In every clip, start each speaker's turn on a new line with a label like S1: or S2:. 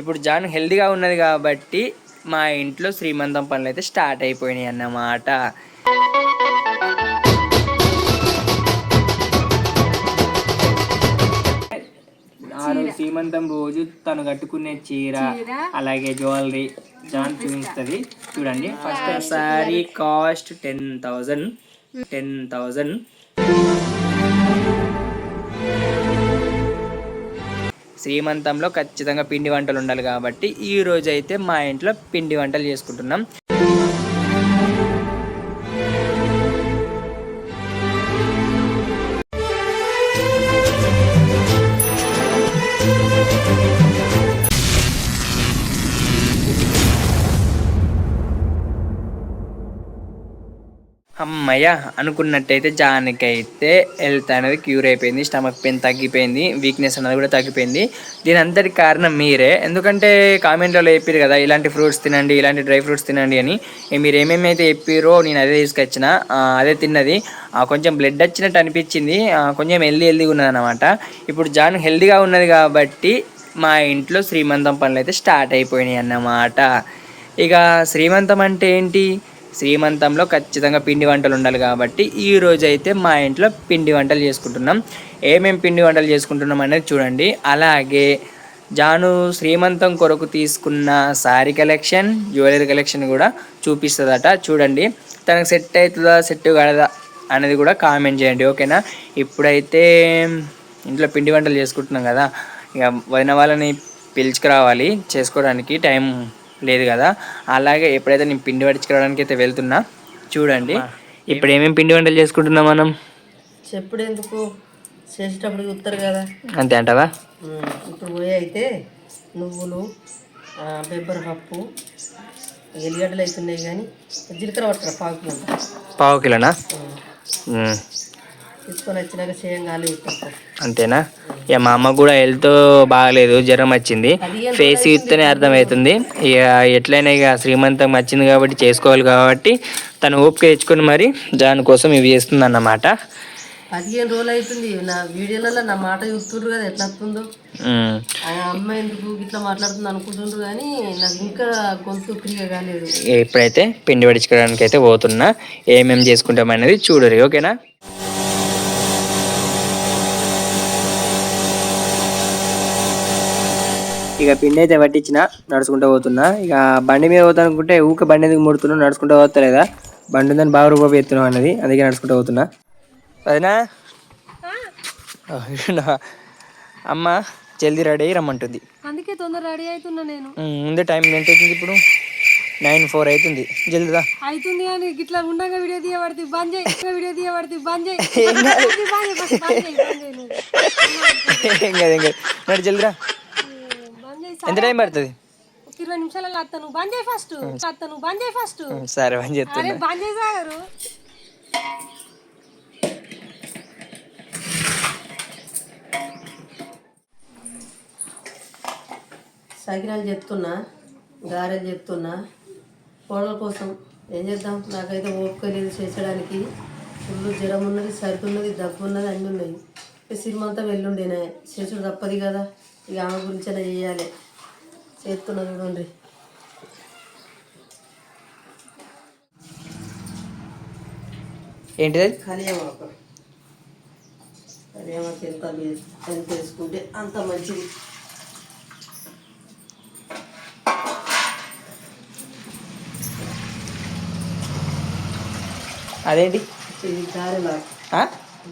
S1: ఇప్పుడు జాన్ హెల్తీగా ఉన్నది కాబట్టి మా ఇంట్లో శ్రీమంతం పనులు అయితే స్టార్ట్ అయిపోయినాయి అన్నమాట. సీమంతం రోజు తను కట్టుకునే చీర అలాగే జ్యువెలరీ జాన్ చూపిస్తుంది. చూడండి. First sari cost ten thousand. Ten thousand. శ్రీమంతంలో ఖచ్చితంగా పిండి వంటలు ఉండాలి కాబట్టి ఈ రోజు అయితే మా ఇంట్లో పిండి వంటలు చేసుకుంటున్నాం. అమ్మయ్య అనుకున్నట్టయితే జానికైతే హెల్త్ అనేది క్యూర్ అయిపోయింది స్టమక్ పెయిన్ తగ్గిపోయింది వీక్నెస్ అనేది కూడా తగ్గిపోయింది. దీని అంతటి కారణం మీరే. ఎందుకంటే కామెంట్లో చెప్పారు కదా ఇలాంటి ఫ్రూట్స్ తినండి ఇలాంటి డ్రై ఫ్రూట్స్ తినండి అని. మీరు ఏమేమి అయితే చెప్పారో నేను అదే తీసుకొచ్చిన అదే తిన్నది. కొంచెం బ్లడ్ వచ్చినట్టు అనిపించింది కొంచెం హెల్దీ హెల్దీగా ఉన్నది అనమాట ఇప్పుడు జాన్ హెల్దీగా ఉన్నది కాబట్టి మా ఇంట్లో శ్రీమంతం పనులు అయితే స్టార్ట్ అయిపోయినాయి అన్నమాట. ఇక శ్రీమంతం అంటే ఏంటి? శ్రీమంతంలో ఖచ్చితంగా పిండి వంటలు ఉండాలి కాబట్టి ఈ రోజు అయితే మా ఇంట్లో పిండి వంటలు చేసుకుంటున్నాం. ఏమేం పిండి వంటలు చేసుకుంటున్నాం అనేది చూడండి. అలాగే జాను శ్రీమంతం కొరకు తీసుకున్న శారీ కలెక్షన్ జ్యువెలరీ కలెక్షన్ కూడా చూపిస్తుందట. చూడండి. తనకు సెట్ అవుతుందా సెట్ కాదా అనేది కూడా కామెంట్ చేయండి. ఓకేనా? ఇప్పుడైతే ఇంట్లో పిండి వంటలు చేసుకుంటున్నాం కదా. ఇక వదిన వాళ్ళని పిలుచుకురావాలి. చేసుకోవడానికి టైం లేదు కదా? అలాగే ఎప్పుడైతే నేను పిండి పట్టించుకోవడానికి అయితే వెళ్తున్నా చూడండి. ఇప్పుడు ఏమేమి పిండి వంటలు చేసుకుంటున్నాం మనం?
S2: చెప్పుడు ఎందుకు చేసేటప్పుడు చూస్తారు కదా.
S1: అంతే అంటావా?
S2: ఇప్పుడు పోయి అయితే నువ్వులు బెబ్బర పప్పు ఎల్లిగడ్డలు అవుతున్నాయి కానీ జీలకర్ర పట్టరా పాకు
S1: పావు కిలోనా?
S2: తీసుకొని వచ్చినాక
S1: అంతేనా? ఇక మా అమ్మ కూడా హెల్త్ బాగాలేదు జ్వరం వచ్చింది. ఫేస్ చూస్తేనే అర్థమవుతుంది. ఇక ఎట్లయినా ఇక శ్రీమంతం వచ్చింది కాబట్టి చేసుకోవాలి కాబట్టి తను ఓపిక తెచ్చుకొని మరి దానికోసం ఇవి చేస్తుంది అన్నమాట
S2: పదిహేను రోజులు అవుతుంది నా వీడియోలలో నా మాట చూస్తుండ్రు కదా ఎట్లా వస్తుందో. ఆ అమ్మాయి ఎందుకు ఇట్లా మాట్లాడుతుంది అనుకుంటుండ్రు కానీ నాకు ఇంకా గొంతు ఫ్రీగా కాలేదు.
S1: ఇప్పుడైతే పిండి పట్టించుకోవడానికి అయితే పోతున్నా. ఏమేమి చేసుకుంటాం అనేది చూడరు ఓకేనా? ఇక పిండి అయితే పట్టించిన నడుచుకుంటూ పోతున్నా. ఇక బండి మీద పోతా అనుకుంటే ఊక బండి ఎందుకు ముడుతున్నా నడుచుకుంటూ పోతలేదా? బండి ఉందని బాగా రూపాయి ఎత్తున్నాం అన్నది అందుకే నడుచుకుంటూ పోతున్నా. అదినా అమ్మ జల్దీ రెడీ అయ్యి రమ్మంటుంది.
S2: అందుకే తొందర రెడీ అవుతున్నా నేను.
S1: ముందే టైం ఎంత అవుతుంది ఇప్పుడు? నైన్ ఫోర్ అవుతుంది జల్దీదా
S2: అవుతుంది కానీ ఇట్లా ఉండగా వీడియో తీయబడితే బంద్ చేయి. వీడియో తీయబడితే బంద్ చేయి.
S1: ఏం కాదు. ఏం కాదు నడు జల్దిరా ఎంత టైం పడుతుంది?
S2: ఒక ఇరవై నిమిషాలలో వస్తాను బంద్ చేయి ఫస్ట్. వస్తాను బంద్ చేయి ఫస్ట్.
S1: సరే అని చెప్తున్నా
S2: బంద్ చేసాగారు సకినాలు చెప్తున్నా గారెలు చెప్తున్నా. కోడల కోసం ఏం చేద్దాం? నాకైతే ఓపిక లేదు చేసడానికి ఫుల్ జ్వరం ఉన్నది సర్ది ఉన్నది దగ్గు ఉన్నది అన్నీ ఉన్నాయి. ఇక సినిమా అంతా వెళ్ళుండేనే. చేసుడు తప్పది కదా. ఇక ఆమె గురించి చేయాలి. చేస్తున్నా చూడండి.
S1: ఏంటిది?
S2: కలియమాకు కలియమాకు ఎంత ఎంత వేసుకుంటే అంత మంచిది.
S1: అదేంటి?
S2: ఇది గారెలాకు?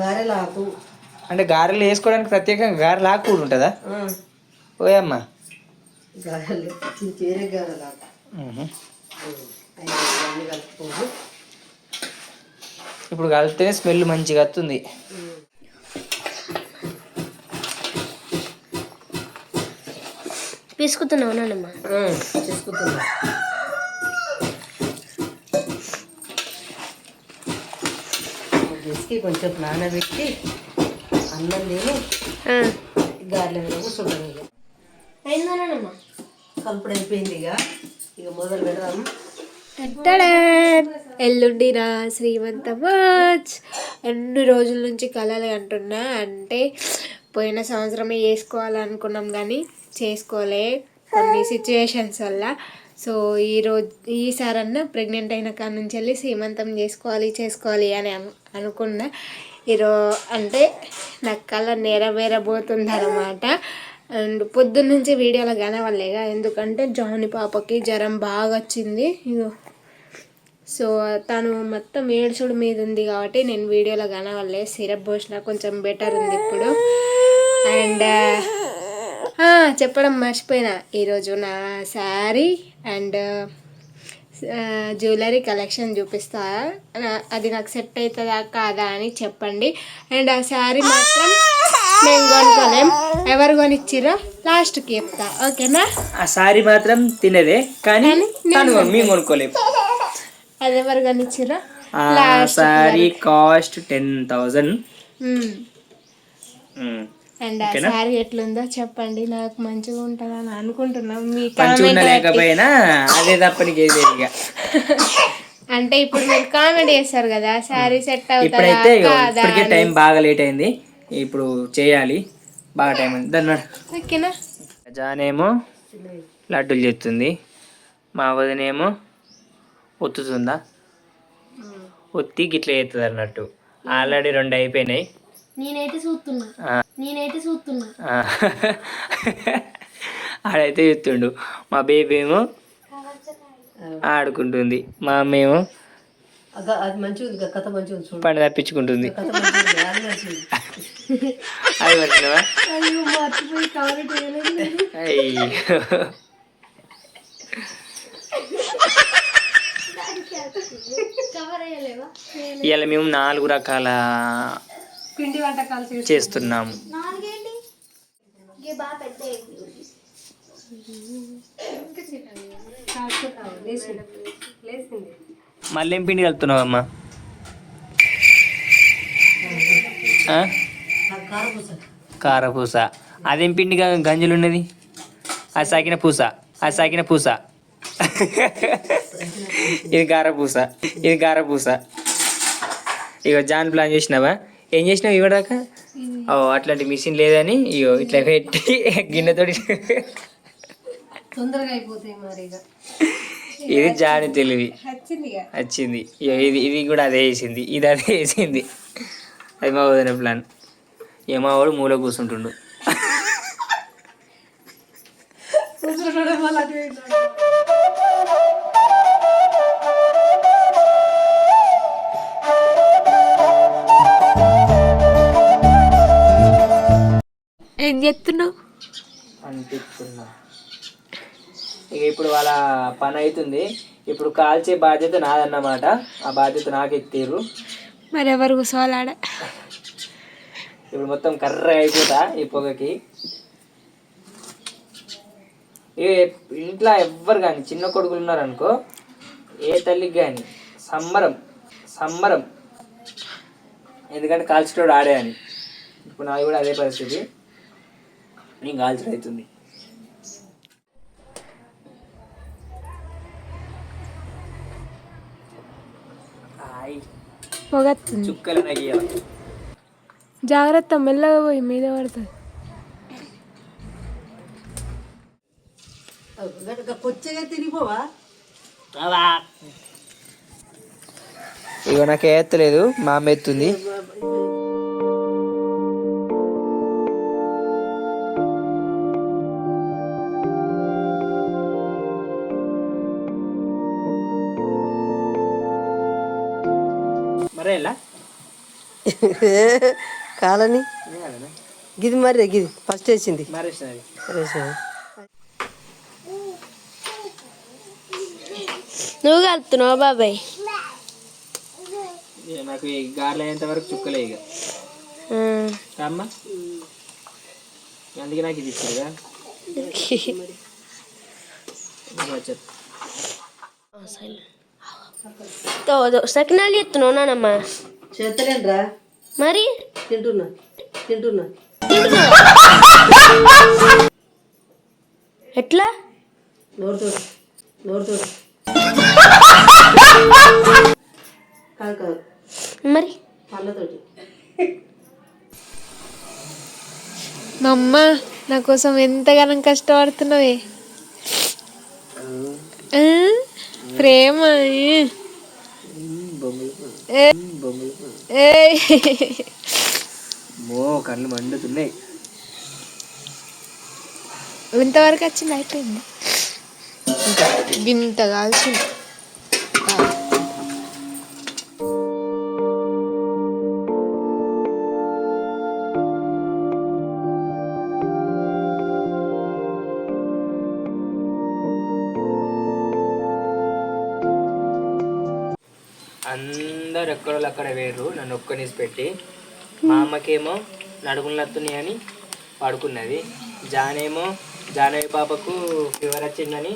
S2: గారెలాకు
S1: అంటే గారెలు వేసుకోవడానికి ప్రత్యేకంగా గారెలు ఆకు కూడా ఉంటుందా ఓయమ్మ
S2: గారెలు.
S1: ఇప్పుడు కలిపితేనే స్మెల్ మంచిగా వస్తుంది.
S3: పిసుకుతున్నావు నాన్నమ్మ
S2: తీసుకుంటున్నా పిసికి కొంచెం నానబెట్టి అన్నం నేను గారెల మీద కూర్చుంటాను ఇక.
S3: అయిందా నాన్నమ్మ
S2: కలుపుడు అయిపోయింది ఇక. ఇక మొదలు పెడదాం.
S3: ఎల్లుండిరా శ్రీమంతమాచ్. ఎన్ని రోజుల నుంచి కలలు అంటున్నా అంటే పోయిన సంవత్సరమే చేసుకోవాలనుకున్నాం కానీ చేసుకోలే కొన్ని సిచ్యువేషన్స్ వల్ల. సో ఈ రోజు ఈసారన్నా ప్రెగ్నెంట్ అయిన కాడ నుంచి వెళ్ళి సీమంతం చేసుకోవాలి చేసుకోవాలి అని అను అనుకున్నా. ఈరో అంటే నాకు కళ నెరవేరబోతుంది అనమాట అండ్ పొద్దున్న నుంచి వీడియోలో కనవలేగా ఎందుకంటే జాని పాపకి జ్వరం బాగా వచ్చింది ఇగో. సో తను మొత్తం ఏడుచుడు మీద ఉంది కాబట్టి నేను వీడియోలో కనవలే సిరప్ పోసిన కొంచెం బెటర్ ఉంది ఇప్పుడు. అండ్ చెప్పడం మర్చిపోయినా. ఈరోజు నా శారీ అండ్ జ్యువెలరీ కలెక్షన్ చూపిస్తా నా- అది నాకు సెట్ అవుతుందా కాదా అని చెప్పండి. అండ్ ఆ శారీ మాత్రం మేము కొనుక్కోలేం. ఎవరు కొనిచ్చిరో లాస్ట్కి చెప్తా. ఓకేనా?
S1: ఆ సారీ మాత్రం తినేదే కానీ మేము కొనుక్కోలేము
S3: అది ఎవరు కొనిచ్చిరో
S1: ఆ sari cost ten thousand.
S3: And ఆ? శారీ ఎట్లుందో చెప్పండి. నాకు మంచిగా ఉంటుందని అనుకుంటున్నాం. మీ కామెంట్
S1: లేకపోయినా అదే తప్ప నీకేది లేదు ఇక.
S3: అంటే ఇప్పుడు మీరు కామెంట్ చేస్తారు కదా శారీ సెట్ అవుతుందా?
S1: ఇప్పుడైతే ఇప్పటికే టైం బాగా లేట్ అయింది. ఇప్పుడు చేయాలి. బాగా టైం అయింది. దాన్ని
S3: ఓకేనా?
S1: జానేమో లడ్డూలు చేస్తుంది. మా వదినేమో ఒత్తుతుందా? ఒత్తి గిట్ల చేస్తుంది అన్నట్టు. ఆల్రెడీ రెండు అయిపోయినాయి.
S3: నేనైతే చూస్తున్నా. నేనైతే చూస్తున్నా.
S1: ఆడైతే చెప్తుండు మా బేబీ ఏమో ఆడుకుంటుంది. మా అమ్మ ఏమో
S2: అది మంచిగా ఉంది కథ మంచిగా
S1: పండు తప్పించుకుంటుంది.
S2: అది
S1: మర్చినవా
S3: అయ్యో
S1: ఇవాళ మేము నాలుగు రకాల
S2: పిండి వంటకాలు చేసి
S1: చేస్తున్నాము.
S3: నాలుగేంటి? ఇక బాగా పెద్ద
S2: కాల్చుకుంటావు లేచింది లేచింది
S1: మళ్ళీ ఏం పిండి కలుపుతున్నావు అమ్మా
S2: కారపూస
S1: కారపూస. అదేం పిండి గ- గంజులు ఉన్నది? అది సాకిన పూస. అది సాకిన పూస. ఇది కారపూస. ఇది కారపూస. ఇగో జాన్ ప్లాన్ చేసినావా? ఏం చేసినావు ఇవ్వడాక ఓ అట్లాంటి మిషన్ లేదని ఇగో ఇట్లా పెట్టి గిన్నెతోటి
S2: తొందరగా అయిపోతాయి మరి ఇక
S1: ఇది జాని తెలివి.
S2: వచ్చింది
S1: ఇది ఇది కూడా అదే వేసింది ఇది అదే వేసింది అది మా వదిన ప్లాన్ ఏ మా వాడు మూల కూర్చుంటాడు.
S3: ఏం చెప్తున్నావు
S1: అనిపిస్తున్నా ఇక ఇప్పుడు వాళ్ళ పని అవుతుంది ఇప్పుడు కాల్చే బాధ్యత నాదన్నమాట. ఆ బాధ్యత నాకు ఎత్తిర్రు
S3: మరి ఎవరు కూర్చోవాలాడ
S1: ఇప్పుడు మొత్తం కర్ర అయిపోతా ఈ పొగకి. ఇంట్లో ఎవ్వరు కానీ చిన్న కొడుకులు ఉన్నారనుకో ఏ తల్లికి కానీ సంబరం సంబరం. ఎందుకంటే కాల్చేటోడు ఆడే అని. ఇప్పుడు నాది కూడా అదే పరిస్థితి. నేను కాల్చడం అవుతుంది హాయ్.
S3: పొగత్తుంది
S1: చుక్కలు నగియాల
S3: జాగ్రత్త మెల్లగా పోయి మీద పడుతుంది.
S1: ఇగో నాకు ఎత్తలేదు మా అమ్మ ఎత్తుంది.
S2: కాలని? గిది మరి గిది. ఫస్ట్ వేసింది.
S3: నువ్వు కలుపుతున్నావు బాబాయ్?
S1: నాకు ఈ గార్లు అయ్యేంత వరకు చుక్కలే ఇక అమ్మ? అందుకే నాకు ఇది ఇచ్చారుగా
S3: సకినాలు ఎత్తున్నావు నానమ్మ?
S2: చేస్తలేనురా
S3: మరి?
S2: తింటున్నా. తింటున్నా.
S3: ఎట్లా?
S2: నోరుతో నోరుతో కాదు కాదు.
S3: మరి?
S2: పళ్ళతోటి.
S3: మా అమ్మ నా కోసం ఎంతగానో కష్టపడుతున్నావే? ప్రేమ.
S1: మో కళ్ళు మండుతున్నాయి.
S3: ఇంతవరకు వచ్చింది అయిపోయింది. ఇంకా గింత కాల్చింది.
S1: అందరు ఎక్కడోళ్ళు అక్కడ వేరు నన్ను ఒక్కనిసి పెట్టి. మా అమ్మకేమో నడుములు నత్తున్నాయి అని పడుకున్నది. జానేమో జానవి పాపకు ఫీవర్ వచ్చిందని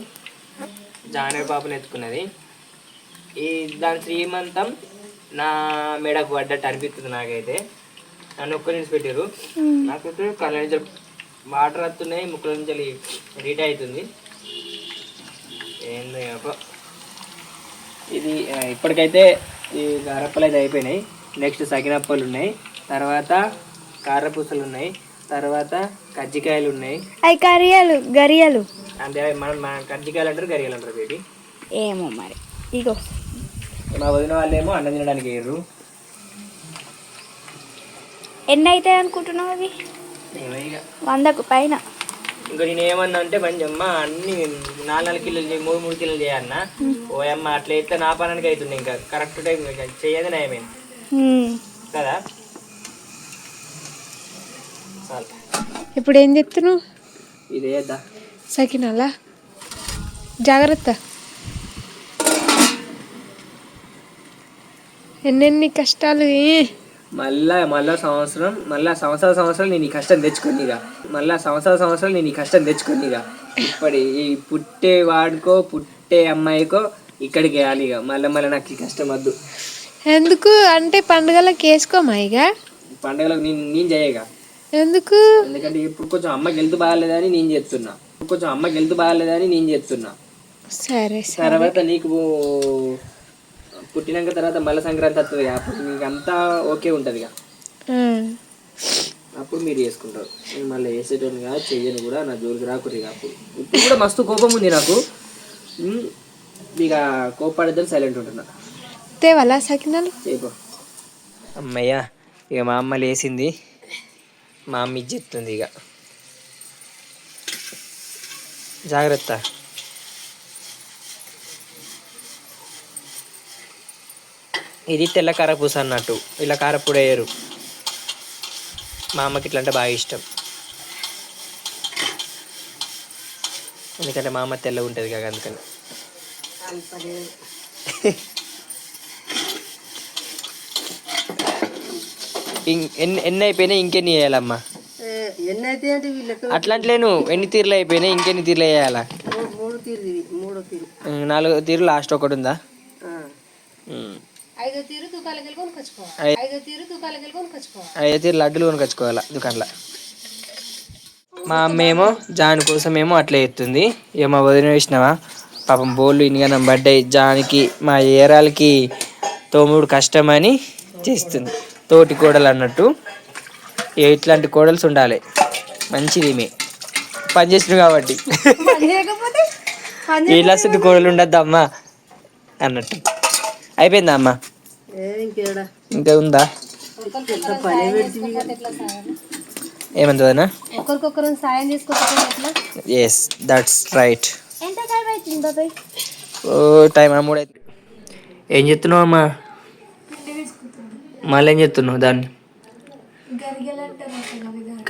S1: జానవి పాపను ఎత్తుకున్నది. ఈ దాని శ్రీమంతం నా మెడకు పడ్డట్టు అనిపిస్తుంది నాకైతే. నన్ను ఒక్కనిసి పెట్టారు నాకైతే కళ్ళ నుంచి వాటర్ వస్తున్నాయి ముక్కుల నుంచి రీట్ అవుతుంది ఏందో. ఇది ఇప్పటికైతే ఈ గారప్పలు అయితే అయిపోయినాయి. నెక్స్ట్ సగినప్పలు ఉన్నాయి తర్వాత కారపూసలు ఉన్నాయి తర్వాత కజ్జికాయలు ఉన్నాయి
S3: అవి కరియాలు గరియాలు.
S1: అంటే మనం మన కజ్జికాయలు అంటారు గరియాలు అంటారు బేబీ.
S3: ఏమో మరి. ఇగో.
S1: మా వదిన వాళ్ళేమో అన్నం తినడానికి వేయరు
S3: ఎన్ని అవుతాయి అనుకుంటున్నావు అవి?
S1: ఏమో
S3: వందకు పైన.
S1: ఇంకా నేను ఏమన్నా అంటే మంచి అమ్మ అన్ని నాలుగు నాలుగు కిలోలు చేయి మూడు మూడు కిలోలు చేయన్న ఓ అమ్మ అట్లా అయితే నా పనానికి అవుతుంది ఇంకా. కరెక్ట్ టైం చేయదు నయమేం. కదా?
S3: ఇప్పుడు ఏం చెప్తున్నావు?
S1: ఇదే దా
S3: సకినాలా? జాగ్రత్త. ఎన్నెన్ని కష్టాలు ఏ.
S1: మళ్ళా మళ్ళా సంవత్సరం మళ్ళా సంవత్సరాల సంవత్సరాలు నేను ఈ కష్టం తెచ్చుకొనిగా మళ్ళా సంవత్సరాల సంవత్సరాలు నేను ఈ కష్టం తెచ్చుకొనిగా ఇప్పటి ఈ పుట్టే వాడికో పుట్టే అమ్మాయికో ఇక్కడికి వేయాలి ఇక మళ్ళీ మళ్ళీ నాకు ఈ కష్టం వద్దు.
S3: ఎందుకు? అంటే పండుగలకు వేసుకోమా ఇక
S1: పండగలకు నేను నేను చేయగా.
S3: ఎందుకు?
S1: ఎందుకంటే ఇప్పుడు కొంచెం అమ్మకి హెల్త్ బాగాలేదని నేను చెప్తున్నా. ఇప్పుడు కొంచెం అమ్మకి హెల్త్ బాగాలేదని నేను చెప్తున్నా.
S3: సరే సరే.
S1: తర్వాత నీకు పుట్టినాక తర్వాత మళ్ళీ సంక్రాంతి వస్తుంది ఇక. అప్పుడు నీకు అంతా ఓకే ఉంటుంది ఇక. అప్పుడు మీరు చేసుకుంటారు. నేను మళ్ళీ వేసేటోని కాదు చెయ్యను కూడా నా జోలికి రాకురు ఇక అప్పుడు. ఇప్పుడు కూడా మస్తు కోపం ఉంది నాకు. ఇక కోపడద్దని సైలెంట్ ఉంటున్నా.
S3: తేవాలా సకినాలు?
S1: అమ్మయ్య ఇక మా అమ్మ లేచింది మా అమ్మ ఇచ్చేస్తుంది ఇక. జాగ్రత్త. ఇది తెల్ల కారపూస అన్నట్టు. ఇలా కారపూడ వేయరు. మా అమ్మకి ఇట్లా అంటే బాగా ఇష్టం. ఎందుకంటే మా అమ్మ తెల్లగా ఉంటుంది కదా అందుకని. ఎన్ని ఎన్ని అయిపోయినాయి? ఇంకెన్ని వేయాలమ్మా?
S2: ఎన్ని అయితే అంటే వీళ్ళకి?
S1: అట్లాంటిలేను. ఎన్ని తీర్లు అయిపోయినాయి? ఇంకెన్ని తీర్లు వేయాలా?
S2: మూడు- మూడు తీరు ఇది. మూడో తీరు.
S1: ఉం, నాలుగో తీరు లాస్ట్ ఒకటి ఉందా
S2: ఆ.
S1: ఉం.
S2: ఐదో తీరు దుకాణాలకు
S1: ఐ-
S2: ఐదో తీరు దుకాణాలకు
S1: ఐదు తీరు లడ్డులు కొనుకొచ్చుకోవాలా దుకాణంలో. మా అమ్మ ఏమో జాన్ కోసం ఏమో అట్లా ఎత్తుంది. ఇక మా వదిన వేసినావా? పాపం బోళ్ళు ఇన్గానం పడ్డాయి. జానికి మా ఏరాలకి తోముడు కష్టమని చేస్తుంది. తోటి కోడలు అన్నట్టు. ఇట్లాంటి కోడల్స్ ఉండాలి. మంచిది మే. పని చేసినావు కాబట్టి. ఇలాంటి కోడలు ఉండద్దా అమ్మా అన్నట్టు. అయిపోయిందా అమ్మ? ఇంకా ఉందా ఏమంటుందనా
S2: ఒకరికొకరు సాయం చేసుకోకపోతే ఎట్లా?
S1: ఎస్ దట్స్ రైట్
S3: ఎంత టైం అవుతుంది బాబాయ్?
S1: ఓ టైం మూడు ఏం చెప్తున్నావు అమ్మా? మళ్ళీ ఏం చెప్తున్నావు దాన్ని?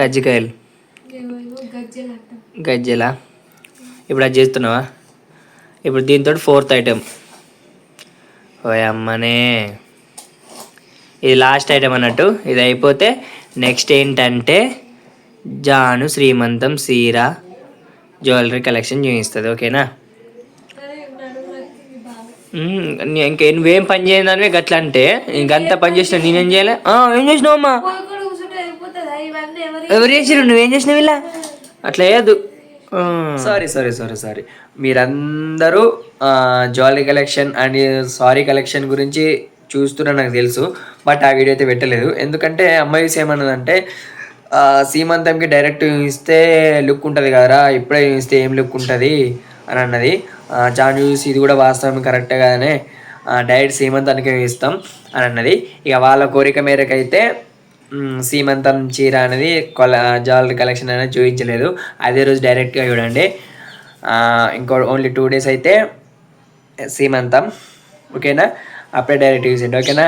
S1: కజ్జికాయలు. గజ్జెలా? ఇప్పుడు అది చేస్తున్నావా? ఇప్పుడు దీంతో ఫోర్త్ ఐటెం ఓ అమ్మనే. ఇది లాస్ట్ ఐటెం అన్నట్టు. ఇది అయిపోతే నెక్స్ట్ ఏంటంటే జాను శ్రీమంతం సీర జ్యువెలరీ కలెక్షన్ చూపిస్తుంది ఓకేనా మ్మ్. ఇంకే నువ్వేం పని చేయదానివే గట్లా అంటే ఇంకంతా పని చేసిన నేనేం చేయలే? ఏం చేసినావు అమ్మా? ఎవరు చేసిరు నువ్వేం చేసినావు ఇలా? అట్లా వేయద్దు సారీ సారీ సారీ సారీ మీరందరూ jewellery collection and sari collection గురించి చూస్తున్నా నాకు తెలుసు బట్ ఆ వీడియో అయితే పెట్టలేదు. ఎందుకంటే అమ్మాయి ఏమన్నదంటే సీమంతంకి డైరెక్ట్ ఇస్తే లుక్ ఉంటుంది కదరా ఇప్పుడే ఇస్తే ఏం లుక్ ఉంటుంది అని అన్నది. జాన్ చూసి ఇది కూడా వాస్తవం కరెక్టే కదనే డైరెక్ట్ సీమంతానికి ఇస్తాం అని అన్నది. ఇక వాళ్ళ కోరిక మేరకు అయితే సీమంతం చీర అనేది కొల జ్యువెలరీ కలెక్షన్ అనేది చూపించలేదు. అదే రోజు డైరెక్ట్గా చూడండి. ఇంకో ఓన్లీ టూ డేస్ అయితే సీమంతం. ఓకేనా? అప్పుడే డైరెక్ట్ చూసిండి ఓకేనా